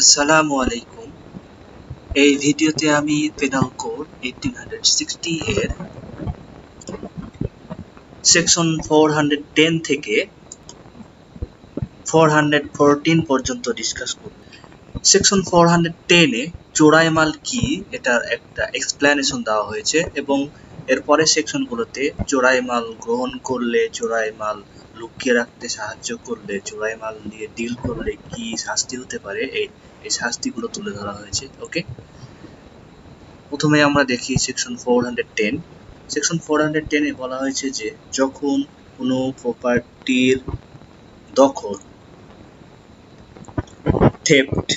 আসসালামু আলাইকুম। এই ভিডিওতে আমি এর সেকশন ফোর হান্ড্রেড টেন থেকে ফোর হান্ড্রেড ফোরটিন পর্যন্ত ডিসকাস করব। সেকশন টেনে চোরাই মাল কি, এটার একটা এক্সপ্লেনেশন দেওয়া হয়েছে এবং এরপরে সেকশনগুলোতে চোরাই মাল গ্রহণ করলে চোরাই মাল লুকিয়ে রাখতে সাহায্য করলে চোরাই মাল নিয়ে ডিল করলে কি শাস্তি হতে পারে? এই এই শাস্তিগুলো তুলে ধরা হয়েছে ওকে প্রথমে আমরা দেখি section four hundred ten section four hundred টেনে বলা হয়েছে যে, যখন কোনো প্রপার্টির দখল থেফট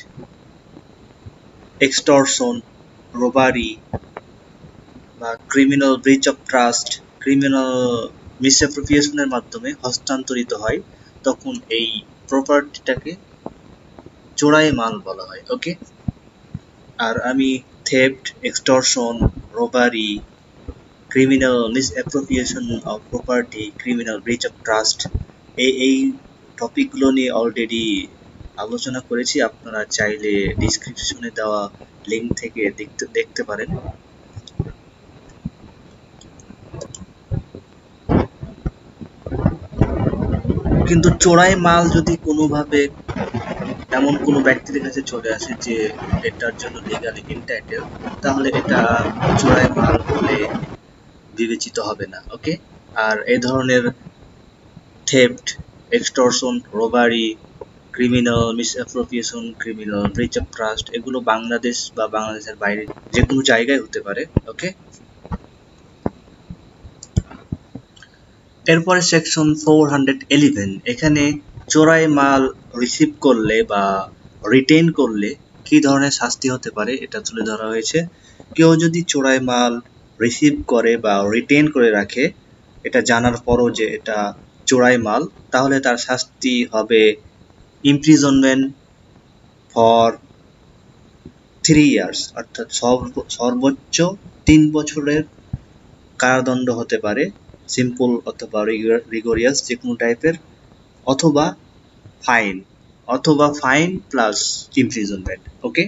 এক্সটর্শন রোবারি বা criminal breach of trust criminal মিসঅ্যাপ্রোপ্রিয়েশনের মাধ্যমে হস্তান্তরিত হয়, তখন এই প্রপার্টিটাকে চোরাই মাল বলা হয়, ওকে? আর আমি theft extortion robbery criminal misappropriation of property criminal breach of trust এই এই টপিকগুলো নিয়ে অলরেডি আলোচনা করেছি, আপনারা চাইলে ডিসক্রিপশনে দেওয়া লিঙ্ক থেকে দেখতে দেখতে পারেন। কিন্তু চোরাই মাল যদি কোনোভাবে এমন কোনো ব্যক্তির কাছে চলে আসে যে এটার জন্য লিগালি ইনটাইটেল তাহলে এটা চোরাই মাল বলে বিবেচিত হবে না ওকে আর এই ধরনের theft extortion robbery criminal misappropriation criminal breach of trust এগুলো বাংলাদেশ বা বাংলাদেশের বাইরে যে কোনো জায়গায় হতে পারে ওকে এরপরে সেকশন ফোর হান্ড্রেড এলিভেন এখানে চোরাই মাল রিসিভ করলে বা রিটেন করলে কি ধরনের শাস্তি হতে পারে এটা তুলে ধরা হয়েছে। কেউ যদি চোরাই মাল রিসিভ করে বা রিটেন করে রাখে, এটা জানার পরও যে এটা চোরাই মাল, তাহলে তার শাস্তি হবে ইমপ্রিজনমেন্ট ফর থ্রি ইয়ার্স অর্থাৎ সর্বোচ্চ তিন বছরের কারাদণ্ড হতে পারে। সিম্পল অথবা রিগোরিয়াস যে কোনো টাইপের অথবা ফাইন অথবা ফাইন প্লাস ইমপ্রিজনমেন্ট ওকে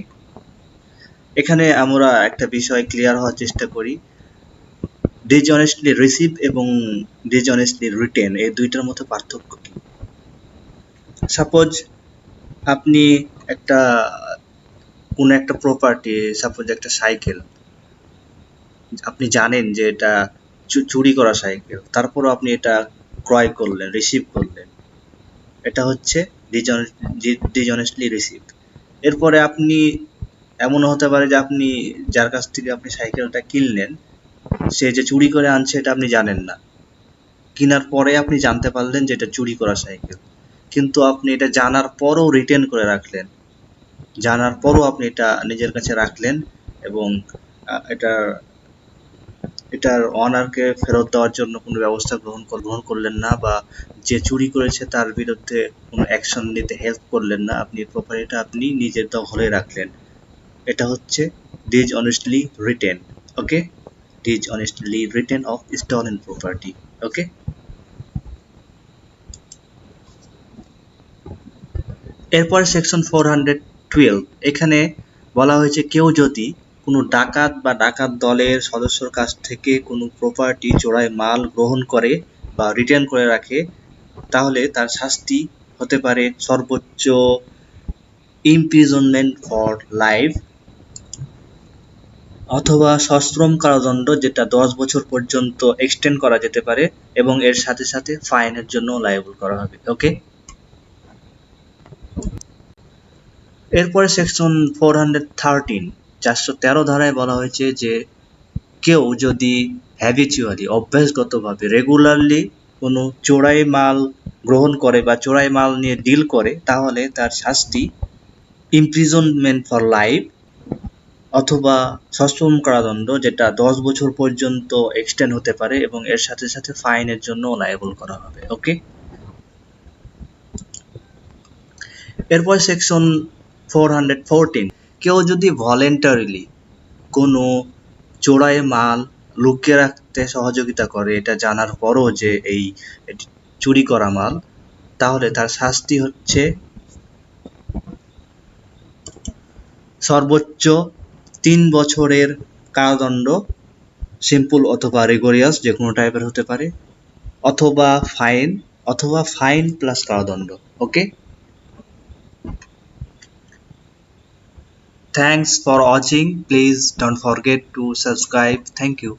এখানে আমরা একটা বিষয় ক্লিয়ার হওয়ার চেষ্টা করি। ডিজঅনেস্টলি রিসিভ এবং ডিজঅনেস্টলি রিটেন এই দুইটার মধ্যে পার্থক্য কি? সাপোজ আপনি একটা, কোনো একটা প্রপার্টি সাপোজ একটা সাইকেল আপনি জানেন যে এটা চুরি করা সাইকেল। তারপরও আপনি এটা ক্রয় করলেন রিসিভ করলেন। এটা হচ্ছে ডিজনেস্টলি রিসিভ এরপরে আপনি এমনও হতে পারে যে আপনি, যার কাছ থেকে আপনি সাইকেলটা কিনলেন, সে যে চুরি করে আনছে এটা আপনি জানেন না। কেনার পরে আপনি জানতে পারলেন যে এটা চুরি করা সাইকেল। কিন্তু আপনি এটা জানার পরও রিটার্ন করে রাখলেন। জানার পরও আপনি এটা নিজের কাছে রাখলেন এবং এটা এটার অনারকে ফেরত দেওয়ার জন্য কোনো ব্যবস্থা গ্রহণ গ্রহণ করলেন না বা যে চুরি করেছে তার বিরুদ্ধে কোনো অ্যাকশন নিতে হেল্প করলেন না, আপনি প্রপার্টিটা আপনি নিজের দখলে রাখলেন। এটা হচ্ছে honestly retain okay dishonestly retain of stolen property okay এরপর সেকশন ফোর হান্ড্রেড টুয়েলভ এখানে বলা হয়েছে কেউ যদি কোনো ডাকাত বা ডাকাত দলের সদস্যর কাছ থেকে কোনো প্রপার্টি চোরাই মাল গ্রহণ করে বা রিটার্ন করে রাখে, তাহলে তার শাস্তি হতে পারে সর্বোচ্চ ইমপ্রিজনমেন্ট ফর লাইফ অথবা সশ্রম কারাদণ্ড যেটা দশ বছর পর্যন্ত এক্সটেন্ড করা যেতে পারে এবং এর সাথে সাথে ফাইনের জন্য লাইবল করা হবে ওকে এরপরে সেকশন ফোর হান্ড্রেড থার্টিন চারশো তেরো ধারায় বলা হয়েছে যে কেউ যদি হ্যাবিচুয়ালি অভ্যাসগতভাবে রেগুলারলি কোনো চোরাই মাল গ্রহণ করে বা চোরাই মাল নিয়ে ডিল করে, তাহলে তার শাস্তি ইমপ্রিজনমেন্ট ফর লাইফ অথবা সশ্রম কারাদণ্ড, যেটা দশ বছর পর্যন্ত এক্সটেন্ড হতে পারে এবং এর সাথে সাথে ফাইনের জন্য লাইবল করা হবে ওকে এরপর সেকশন ফোর হান্ড্রেড ফোরটিন কেউ যদি ভলেন্টারিলি কোনো চোরাই মাল লুকিয়ে রাখতে সহযোগিতা করে, এটা জানার পরও যে এই চুরি করা মাল, তাহলে তার শাস্তি হচ্ছে সর্বোচ্চ তিন বছরের কারাদণ্ড সিম্পল অথবা রেগোরিয়াস যে কোনো টাইপের হতে পারে, অথবা ফাইন অথবা ফাইন প্লাস কারাদণ্ড ওকে Thanks for watching. Please don't forget to subscribe. Thank you.